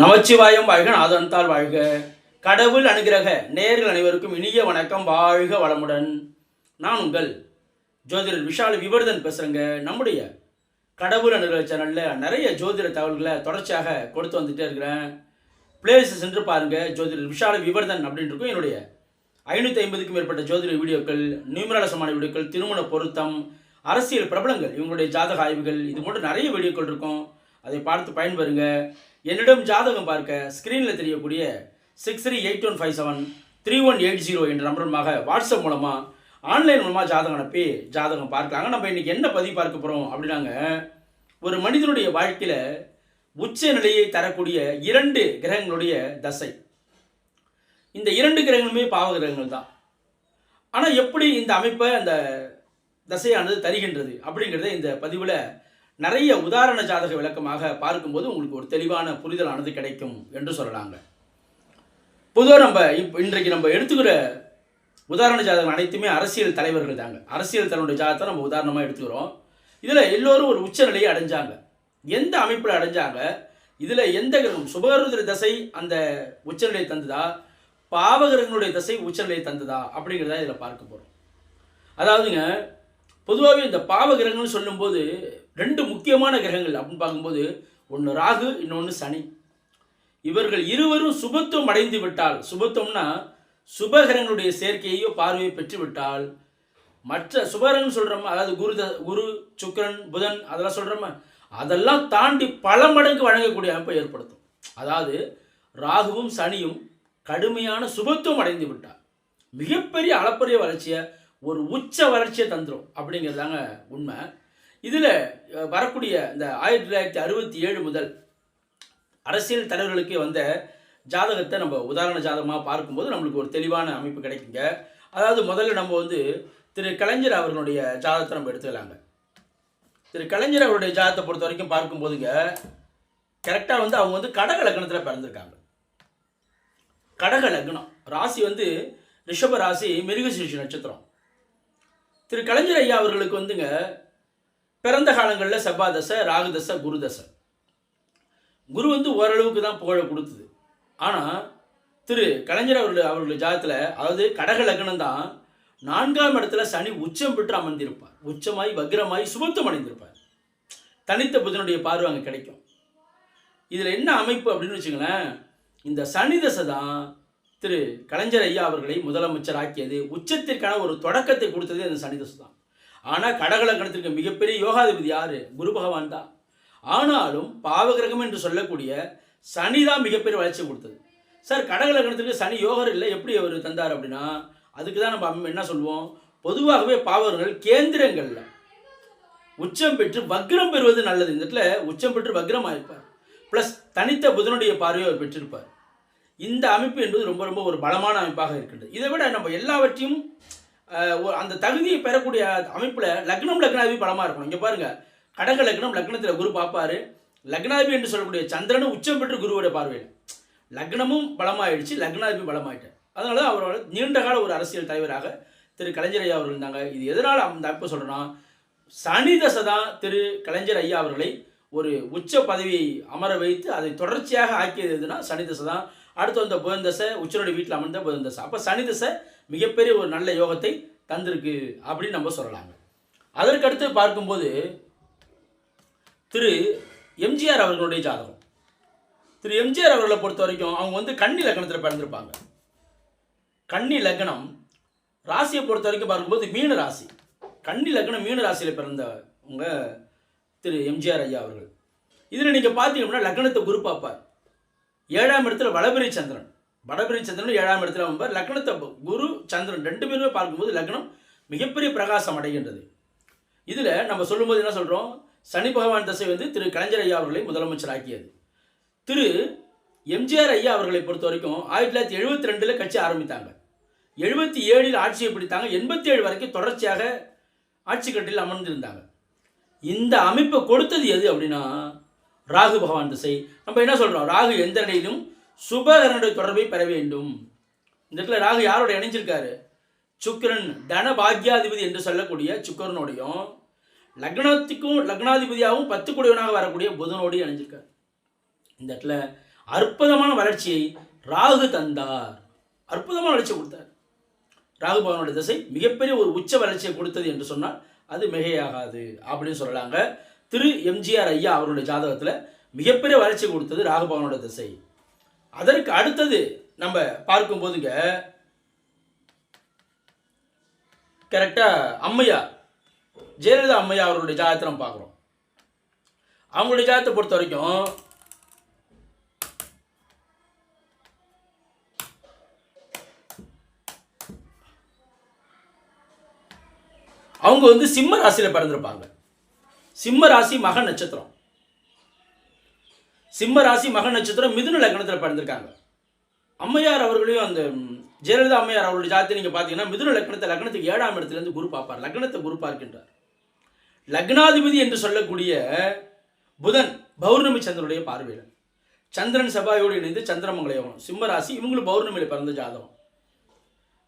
நமச்சிவாயம் வாழ்க நாதன்தாள் வாழ்க. கடவுள் அனுகிரக நேர்கள் அனைவருக்கும் இனிய வணக்கம் வாழ்க வளமுடன். நான் உங்கள் ஜோதிடர் விஷால் விவர்தன் பேசுகிறேங்க நம்முடைய கடவுள் அனுகிரக சேனலில் நிறைய ஜோதிட தகவல்களை தொடர்ச்சியாக கொடுத்து வந்துட்டே இருக்கிறேன். பிளேலிஸ்ட் சென்று பாருங்கள் ஜோதிடர் விஷால விவர்தன் அப்படின்ட்டு என்னுடைய ஐநூற்றி ஐம்பதுக்கும் மேற்பட்ட ஜோதிட வீடியோக்கள் நியூமராலசமான வீடியோக்கள் திருமண பொருத்தம் அரசியல் பிரபலங்கள் இவங்களுடைய ஜாதக ஆய்வுகள் இது போன்ற நிறைய வீடியோக்கள் இருக்கும். அதை பார்த்து பயன்பெறுங்க. என்னிடம் ஜாதகம் பார்க்க ஸ்க்ரீனில் தெரியக்கூடிய six three eight one five seven three one eight zero என்ற நம்பருமாக வாட்ஸ்அப் மூலமாக ஆன்லைன் மூலமாக ஜாதகம் அனுப்பி ஜாதகம் பார்க்கலாங்க. நம்ம இன்றைக்கி என்ன பதிவு பார்க்க போகிறோம் அப்படின்னாங்க ஒரு மனிதனுடைய வாழ்க்கையில் உச்ச நிலையை தரக்கூடிய இரண்டு கிரகங்களுடைய தசை. இந்த இரண்டு கிரகங்களுமே பாவ கிரகங்கள் தான். ஆனால் எப்படி இந்த அமைப்பை அந்த தசையானது தருகின்றது அப்படிங்கிறத இந்த பதிவில் நிறைய உதாரண ஜாதக விளக்கமாக பார்க்கும்போது உங்களுக்கு ஒரு தெளிவான புரிதலானது கிடைக்கும் என்று சொல்லலாங்க. பொதுவாக நம்ம இப்போ இன்றைக்கு நம்ம எடுத்துக்கிற உதாரண ஜாதகம் அனைத்துமே அரசியல் தலைவர்கள் தாங்க. அரசியல் தலைவருடைய ஜாதகத்தை நம்ம உதாரணமாக எடுத்துக்கிறோம். இதில் எல்லோரும் ஒரு உச்சநிலையை அடைஞ்சாங்க. எந்த அமைப்பில் அடைஞ்சாங்க? இதில் எந்த கிரகம்? சுபகருதிர தசை அந்த உச்சநிலையை தந்ததா? பாவகிரகங்களுடைய தசை உச்சநிலையை தந்ததா? அப்படிங்கிறத இதில் பார்க்க போகிறோம் அதாவதுங்க பொதுவாகவே இந்த பாவகிரகங்கள்னு சொல்லும்போது ரெண்டு முக்கியமான கிரகங்கள் அப்படின்னு பார்க்கும்போது ஒன்று ராகு இன்னொன்று சனி. இவர்கள் இருவரும் சுபத்துவம் அடைந்து விட்டால் சுபத்துவம்னா சுபகிரகங்களுடைய சேர்க்கையோ பார்வையை பெற்று விட்டால் மற்ற சுபகிரகங்கள் சொல்கிறோமா அதாவது குரு த குரு சுக்கிரன் புதன் அதெல்லாம் சொல்கிறோமா அதெல்லாம் தாண்டி பல மடங்கு வழங்கக்கூடிய அமைப்பை ஏற்படுத்தும். அதாவது ராகுவும் சனியும் கடுமையான சுபத்துவம் அடைந்து விட்டார் மிகப்பெரிய அளப்பரிய வளர்ச்சியை ஒரு உச்ச வளர்ச்சியை தந்துடும் அப்படிங்கிறதாங்க உண்மை. இதில் வரக்கூடிய இந்த ஆயிரத்தி தொள்ளாயிரத்தி அறுபத்தி ஏழு முதல் அரசியல் தலைவர்களுக்கு வந்த ஜாதகத்தை நம்ம உதாரண ஜாதகமாக பார்க்கும்போது நம்மளுக்கு ஒரு தெளிவான அமைப்பு கிடைக்குங்க. அதாவது முதல்ல நம்ம வந்து திரு கலைஞர் அவர்களுடைய ஜாதகத்தை நம்ம எடுத்துக்கலாங்க. திரு கலைஞர் அவருடைய ஜாதகத்தை பொறுத்த வரைக்கும் பார்க்கும்போதுங்க கரெக்டாக வந்து அவங்க வந்து கடக லக்னத்தில் பிறந்திருக்காங்க. கடக லக்னம் ராசி வந்து ரிஷப ராசி மிருகசீர்ஷ நட்சத்திரம். திரு கலைஞர் ஐயா அவர்களுக்கு வந்துங்க பிறந்த காலங்களில் செவ்வாதசை ராகுதசை குருதசை. குரு வந்து ஓரளவுக்கு தான் புகழை கொடுத்தது. ஆனால் திரு கலைஞர் அவர்கள் அவர்களுடைய ஜாதத்தில் அதாவது கடக லக்னம் தான் நான்காம் இடத்துல சனி உச்சம் பெற்று அமர்ந்திருப்பார். உச்சமாய் வக்ரமாய் சுபத்துவம் அடைந்திருப்பார். தனித்த புதனுடைய பார்வை அங்கே கிடைக்கும். இதில் என்ன அமைப்பு அப்படின்னு வச்சுங்களேன் இந்த சனி தசை தான் திரு கலைஞர் ஐயா அவர்களை முதலமைச்சர் ஆக்கியது. உச்சத்திற்கான ஒரு தொடக்கத்தை கொடுத்தது அந்த சனி தசை தான். ஆனால் கடகலக்கணத்திற்கு மிகப்பெரிய யோகாதிபதி யாரு? குரு பகவான் தான். ஆனாலும் பாவகிரகம் என்று சொல்லக்கூடிய சனி தான் மிகப்பெரிய வளர்ச்சி கொடுத்தது. சார் கடகலக்கணத்துக்கு சனி யோகர் இல்லை. எப்படி அவர் தந்தார் அப்படின்னா அதுக்கு தான் நம்ம என்ன சொல்லுவோம்? பொதுவாகவே பாவகர்கள் கேந்திரங்களில் உச்சம் பெற்று வக்ரம் பெறுவது நல்லது. இந்த இடத்துல உச்சம் பெற்று வக்ரம் ஆயிருப்பார் ப்ளஸ் தனித்த புதனுடைய பார்வையை அவர் பெற்றிருப்பார். இந்த அமைப்பு என்பது ரொம்ப ரொம்ப ஒரு பலமான அமைப்பாக இருக்கின்றது. இதை விட நம்ம எல்லாவற்றையும் அந்த தகுதியை பெறக்கூடிய அமைப்பில் லக்னம் லக்னாதிபதி பலமாக இருக்கணும். இங்கே பாருங்க. கடக லக்னம் லக்னத்தில் குரு பார்ப்பாரு. லக்னாதிபதி என்று சொல்லக்கூடிய சந்திரனும் உச்சம் பெற்று குருவோட பார்வையில் லக்னமும் பலமாயிடுச்சு லக்னாதிபதி பலமாயிட்டார். அதனால தான் அவரோட நீண்ட கால ஒரு அரசியல் தலைவராக திரு கலைஞர் ஐயா அவர்கள் இருந்தாங்க. இது எதனால் அந்த அப்போ சொல்கிறேன்னா சனி தசை தான் திரு கலைஞர் ஐயா அவர்களை ஒரு உச்ச பதவியை அமர வைத்து அதை தொடர்ச்சியாக ஆக்கியது எதுனா சனி தசை தான் அடுத்து வந்த புதன் தசை உச்சனுடைய வீட்டில் அமர்ந்த புதன் தசை அப்போ சனி தசை மிகப்பெரிய ஒரு நல்ல யோகத்தை தந்திருக்கு அப்படின்னு நம்ம சொல்லலாங்க. அதற்கடுத்து பார்க்கும்போது திரு எம்ஜிஆர் அவர்களுடைய ஜாதகம். திரு எம்ஜிஆர் அவர்களை பொறுத்த வரைக்கும் அவங்க வந்து கன்னி லக்னத்தில் பிறந்திருப்பாங்க. கன்னி லக்னம் ராசியை பொறுத்த வரைக்கும் பார்க்கும்போது மீன ராசி. கன்னி லக்னம் மீன ராசியில் பிறந்தவங்க திரு எம்ஜிஆர் ஐயா அவர்கள். இதில் நீங்கள் பார்த்தீங்கன்னா லக்னத்தை குரு பார்ப்பார் ஏழாம் இடத்துல வளபிரி சந்திரன். வடபிரி சந்திரன் ஏழாம் இடத்துல வந்தார். லக்னத்தை குரு சந்திரன் ரெண்டு பேருமே பார்க்கும்போது லக்னம் மிகப்பெரிய பிரகாசம் அடைகின்றது. இதில் நம்ம சொல்லும்போது என்ன சொல்கிறோம் சனி பகவான் தசை வந்து திரு கலைஞர் ஐயா அவர்களை முதலமைச்சர் ஆக்கியது. திரு எம்ஜிஆர் ஐயா அவர்களை பொறுத்த வரைக்கும் ஆயிரத்தி தொள்ளாயிரத்தி எழுபத்தி ரெண்டில் கட்சி ஆரம்பித்தாங்க. எழுபத்தி ஏழில் ஆட்சியை பிடித்தாங்க எண்பத்தி ஏழு வரைக்கும் தொடர்ச்சியாக ஆட்சி கட்டில் அமர்ந்திருந்தாங்க. இந்த அமைப்பை கொடுத்தது எது அப்படின்னா ராகு பகவான் திசை. நம்ம என்ன சொல்கிறோம் ராகு எந்த நிலையிலும் சுபகரனுடைய தொடர்பை பெற வேண்டும். இந்த இடத்துல ராகு யாரோட இணைஞ்சிருக்காரு? சுக்கிரன் தன பாக்யாதிபதி என்று சொல்லக்கூடிய சுக்கிரனோடையும் லக்னத்துக்கும் லக்னாதிபதியாகவும் பத்து குடியவனாக வரக்கூடிய புதனோடையும் இணைஞ்சிருக்கார். இந்த இடத்துல அற்புதமான வளர்ச்சியை ராகு தந்தார். அற்புதமான வளர்ச்சி கொடுத்தார். ராகு பகவானுடைய திசை மிகப்பெரிய ஒரு உச்ச வளர்ச்சியை கொடுத்தது என்று சொன்னால் அது மிகையாகாது அப்படின்னு சொல்லலாங்க. திரு எம்ஜிஆர் ஐயா அவருடைய ஜாதகத்தில் மிகப்பெரிய வளர்ச்சி கொடுத்தது ராகுபவனோட திசை. அதற்கு அடுத்தது நம்ம பார்க்கும்போதுங்க கரெக்டாக அம்மையார் ஜெயலலிதா அம்மையா அவருடைய ஜாதகத்தை நம்ம பார்க்குறோம். அவங்களுடைய ஜாதகத்தை பொறுத்த வரைக்கும் அவங்க வந்து சிம்ம ராசியில் பிறந்திருப்பாங்க. சிம்ம ராசி மக நட்சத்திரம். சிம்ம ராசி மக நட்சத்திரம் மிதுன லக்னத்தில் பிறந்திருக்காங்க. அம்மையார் அவர்களையும் அந்த ஜெயலலிதா அம்மையார் அவருடைய ஜாதி நீங்கள் பார்த்தீங்கன்னா மிதுன லக்னத்தை லக்னத்துக்கு ஏழாம் இடத்துலேருந்து குரு பார்ப்பார். லக்னத்தை குரு பார்க்கின்றார். லக்னாதிபதி என்று சொல்லக்கூடிய புதன் பௌர்ணமி சந்திரனுடைய பார்வையில். சந்திரன் செவ்வாயோடு இணைந்து சந்திரமங்கல யோகம் சிம்ம ராசி இவங்களும் பௌர்ணமியில் பிறந்த ஜாதகம்.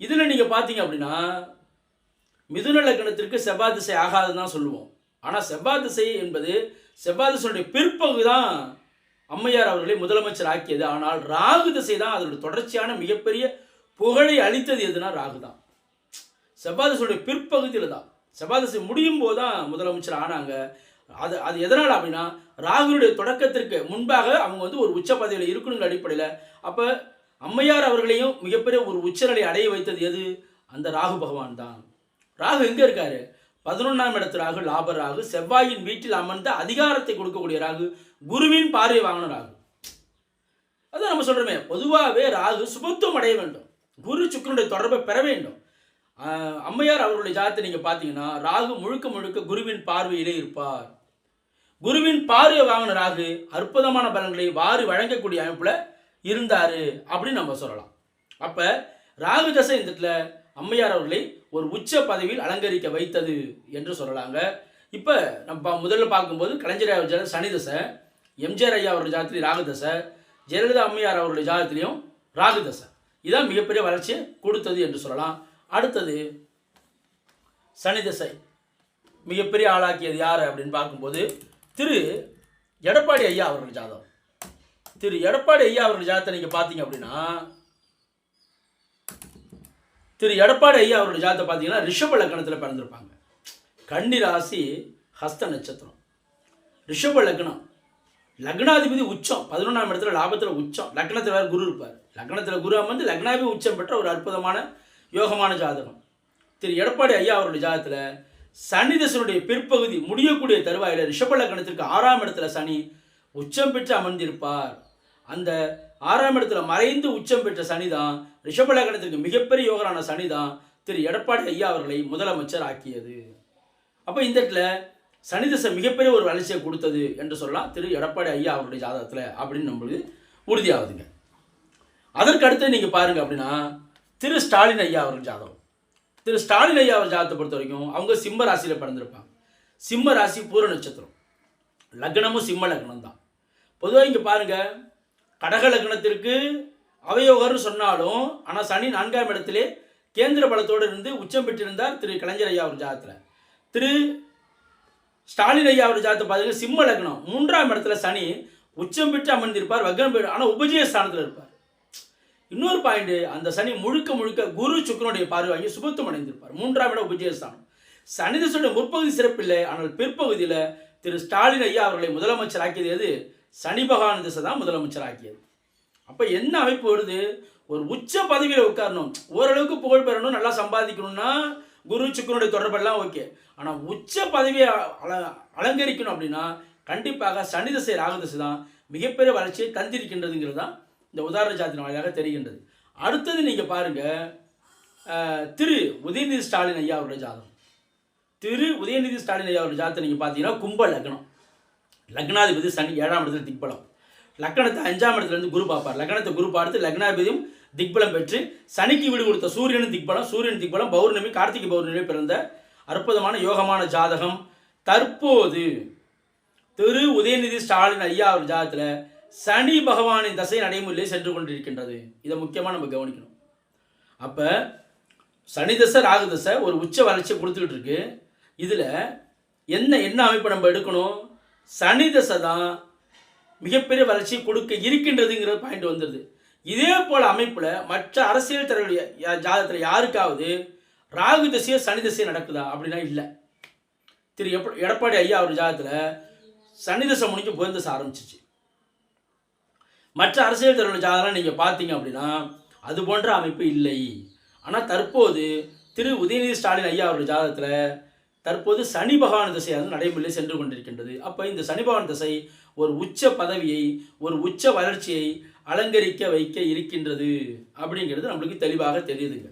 இதில் நீங்கள் பார்த்தீங்க அப்படின்னா மிதுன லக்னத்திற்கு செவ்வாய் திசை ஆகாதுன்னு தான் சொல்லுவோம். ஆனால் செவ்வாய் திசை என்பது செவ்வாய் திசையுடைய பிற்பகுதி தான் அம்மையார் அவர்களை முதலமைச்சர் ஆக்கியது. ஆனால் ராகு திசை தான் அதனுடைய தொடர்ச்சியான மிகப்பெரிய புகழை அளித்தது எதுனா ராகு தான். செவ்வாய் திசையுடைய பிற்பகுதியில் தான். செவ்வாய் திசை முடியும் போது தான் முதலமைச்சர் ஆனாங்க. அது அது எதனால் அப்படின்னா ராகுனுடைய தொடக்கத்திற்கு முன்பாக அவங்க வந்து ஒரு உச்ச பதவியில் இருக்கணுங்கிற அடிப்படையில் அப்போ அம்மையார் அவர்களையும் மிகப்பெரிய ஒரு உச்சநிலை அடைய வைத்தது எது? அந்த ராகு பகவான் தான். ராகு எங்கே இருக்காரு? பதினொன்றாம் இடத்து ராகு லாப ராகு செவ்வாயின் வீட்டில் அமர்ந்த அதிகாரத்தை கொடுக்கக்கூடிய ராகு குருவின் பார்வை வாங்கின ராகு. அதான் நம்ம சொல்கிறோமே பொதுவாகவே ராகு சுபத்துவம் அடைய வேண்டும். குரு சுக்கரனுடைய தொடர்பை பெற வேண்டும். அம்மையார் அவர்களுடைய ஜாதத்தை நீங்கள் பார்த்தீங்கன்னா ராகு முழுக்க முழுக்க குருவின் பார்வையிலே இருப்பார். குருவின் பார்வையை வாங்கின ராகு அற்புதமான பலன்களை வாரி வழங்கக்கூடிய அமைப்பில் இருந்தார் அப்படின்னு நம்ம சொல்லலாம். அப்போ ராகு தசை இந்த இடத்துல அம்மையார் அவர்களை ஒரு உச்ச பதவியில் அலங்கரிக்க வைத்தது என்று சொல்லலாங்க. இப்போ நம்ம பா- முதல்ல பார்க்கும்போது கலைஞர் அவர் சனிதசை சனி தசை எம்ஜிஆர் ஐயா அவருடைய ஜாதத்திலையும் ராகு தசை ஜெயலலிதா அம்மையார் அவருடைய ஜாதத்திலையும் ராகு தசை. இதான் மிகப்பெரிய வளர்ச்சியை கொடுத்தது என்று சொல்லலாம். அடுத்தது சனி தசை மிகப்பெரிய ஆளாக்கியது யார் அப்படின்னு பார்க்கும்போது திரு எடப்பாடி ஐயா அவர்கள் ஜாதகம். திரு எடப்பாடி ஐயா அவர்கள் ஜாதத்தை நீங்கள் பார்த்தீங்க அப்படின்னா திரு எடப்பாடி ஐயா அவருடைய ஜாதகத்தை பார்த்தீங்கன்னா ரிஷப லக்கணத்தில் பிறந்திருப்பாங்க. கன்னி ராசி ஹஸ்த நட்சத்திரம். ரிஷப லக்னம். லக்னாதிபதி உச்சம். பதினொன்றாம் இடத்துல லாபத்தில் உச்சம். லக்னத்தில் வேறு குரு இருப்பார். லக்னத்தில் குரு அமர்ந்து லக்னாதிபதி உச்சம் பெற்ற ஒரு அற்புதமான யோகமான ஜாதகம். திரு எடப்பாடி ஐயா அவருடைய ஜாதகத்தில் சனிதசனுடைய பிற்பகுதி முடியக்கூடிய தருவாயில் ரிஷப லக்னத்திற்கு ஆறாம் இடத்துல சனி உச்சம் பெற்று அமர்ந்திருப்பார். அந்த ஆறாம் இடத்துல மறைந்து உச்சம் பெற்ற சனி தான் மிகப்பெரிய யோகரான சனி தான் திரு எடப்பாடி ஐயா அவர்களை முதலமைச்சர் ஆக்கியது. அப்போ இந்த இடத்துல சனிதசை மிகப்பெரிய ஒரு வளர்ச்சியை கொடுத்தது என்று சொல்லலாம். திரு எடப்பாடி ஐயா அவருடைய ஜாதகத்தில் அப்படின்னு நம்மளுக்கு உறுதியாகுதுங்க. அதற்கு அடுத்து நீங்கள் பாருங்க அப்படின்னா திரு ஸ்டாலின் ஐயா அவர்கள் ஜாதகம். திரு ஸ்டாலின் ஐயா அவர் ஜாதகத்தை பொறுத்த வரைக்கும் அவங்க சிம்ம ராசியில் பிறந்திருப்பாங்க. சிம்ம ராசி பூர நட்சத்திரம். லக்னமும் சிம்ம லக்னம் தான் பொதுவாக இங்கே பாருங்க கடக லக்னத்திற்கு அவயோகர்னு சொன்னாலும் ஆனால் சனி நான்காம் இடத்திலே கேந்திர பலத்தோடு இருந்து உச்சம் பெற்றிருந்தார் திரு கலைஞர் ஐயா அவர் ஜாதத்தில். திரு ஸ்டாலின் ஐயா அவர் ஜாதத்தை பார்த்தீங்கன்னா சிம்ம லக்னம் மூன்றாம் இடத்துல சனி உச்சம் பெற்று அமர்ந்திருப்பார் வக்ரம் பெற்று ஆனால் உபஜய ஸ்தானத்தில் இருப்பார். இன்னொரு பாயிண்ட் அந்த சனி முழுக்க முழுக்க குரு சுக்கரனுடைய பார்வையாகி வாங்கி சுபத்துவம் அடைந்திருப்பார். மூன்றாம் இடம் உபஜயஸ்தானம் சனிதசனுடைய முற்பகுதி சிறப்பில்லை ஆனால் பிற்பகுதியில் திரு ஸ்டாலின் ஐயா அவர்களை முதலமைச்சர் ஆக்கியது எது? சனி பகவான் திசை தான் முதலமைச்சர் ஆக்கியது அப்போ என்ன அமைப்பு வருது? ஒரு உச்ச பதவியில் உட்காரணும். ஓரளவுக்கு புகழ் பெறணும் நல்லா சம்பாதிக்கணும்னா குரு சுக்கரனுடைய தொடர்பெல்லாம் ஓகே. ஆனால் உச்ச பதவியை அல அலங்கரிக்கணும் அப்படின்னா கண்டிப்பாக சனி திசை ராகு திசை தான் மிகப்பெரிய வளர்ச்சியை தந்திருக்கின்றதுங்கிறது தான் இந்த உதாரண ஜாத்தின் வழியாக தெரிகின்றது. அடுத்தது நீங்கள் பாருங்கள் திரு உதயநிதி ஸ்டாலின் ஐயா அவருடைய ஜாதகம். திரு உதயநிதி ஸ்டாலின் ஐயா அவருடைய ஜாதகத்தை நீங்கள் பார்த்தீங்கன்னா கும்ப லக்னம். லக்னாதிபதி சனி ஏழாம் இடத்துல திக்பலம். லக்னத்தை அஞ்சாம் இடத்துலேருந்து குரு பார்ப்பார். லக்னத்தை குரு பார்த்து லக்னாதிபதியும் திக்பலம் பெற்று சனிக்கு வீடு கொடுத்த சூரியனும் திக்பலம் சூரியன் திக்பலம் பௌர்ணமி கார்த்திகை பௌர்ணமி பிறந்த அற்புதமான யோகமான ஜாதகம். தற்போது திரு உதயநிதி ஸ்டாலின் ஐயா அவர் ஜாதகத்தில் சனி பகவானின் தசை நடைமுறையிலே சென்று கொண்டிருக்கின்றது. இதை முக்கியமாக நம்ம கவனிக்கணும். அப்போ சனி தசை ராகு தசை ஒரு உச்ச வளர்ச்சியை கொடுத்துக்கிட்டு இருக்கு. இதில் என்ன என்ன அமைப்பு நம்ம எடுக்கணும்? சனி தசை தான் மிகப்பெரிய வளர்ச்சி கொடுக்க இருக்கின்றதுங்கிற பாயிண்ட் வந்துடுது. இதே போல் அமைப்பில் மற்ற அரசியல் தலைவருடைய ஜாதகத்தில் யாருக்காவது ராகு திசையோ சனி திசையோ நடக்குதா? அப்படின்னா இல்லை. திரு எப்ப எடப்பாடி ஐயா அவர் ஜாதகத்தில் சனி திசை முடிஞ்சு புதன் திசை ஆரம்பிச்சிச்சு. மற்ற அரசியல் தலைவருடைய ஜாதகம் நீங்கள் பார்த்தீங்க அப்படின்னா அது போன்ற அமைப்பு இல்லை. ஆனால் தற்போது திரு உதயநிதி ஸ்டாலின் ஐயா அவருடைய ஜாதகத்தில் தற்போது சனி பகவான் திசையானது நடைமுறையில் சென்று கொண்டிருக்கின்றது. அப்போ இந்த சனி பகவான் திசை ஒரு உச்ச பதவியை ஒரு உச்ச வளர்ச்சியை அலங்கரிக்க வைக்க இருக்கின்றது அப்படிங்கிறது நம்மளுக்கு தெளிவாக தெரியுதுங்க.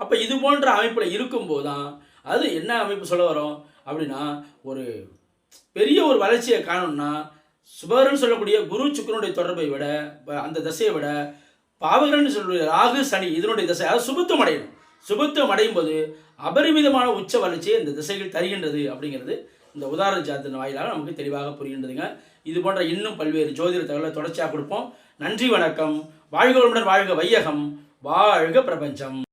அப்போ இது போன்ற அமைப்பில் இருக்கும்போது தான் அது என்ன அமைப்பு சொல்ல வரோம் அப்படின்னா ஒரு பெரிய ஒரு வளர்ச்சியை காணணும்னா சுபகரன் சொல்லக்கூடிய குரு சுக்கரனுடைய தொடர்பை விட அந்த தசையை விட பாவகரன் சொல்லக்கூடிய ராகு சனி இதனுடைய திசை அதாவது சுபத்துவம் அடையணும். சுபத்துவம் அடையும் போது அபரிமிதமான உச்ச வளர்ச்சியை இந்த திசைகள் தருகின்றது அப்படிங்கிறது இந்த உதாரண ஜாதத்தின் வாயிலாக நமக்கு தெளிவாக புரிகின்றதுங்க. இது போன்ற இன்னும் பல்வேறு ஜோதிட தகவலை தொடர்ச்சியாக கொடுப்போம். நன்றி வணக்கம். வாழ்க வளமுடன் வாழ்க வையகம். வாழ்க பிரபஞ்சம்.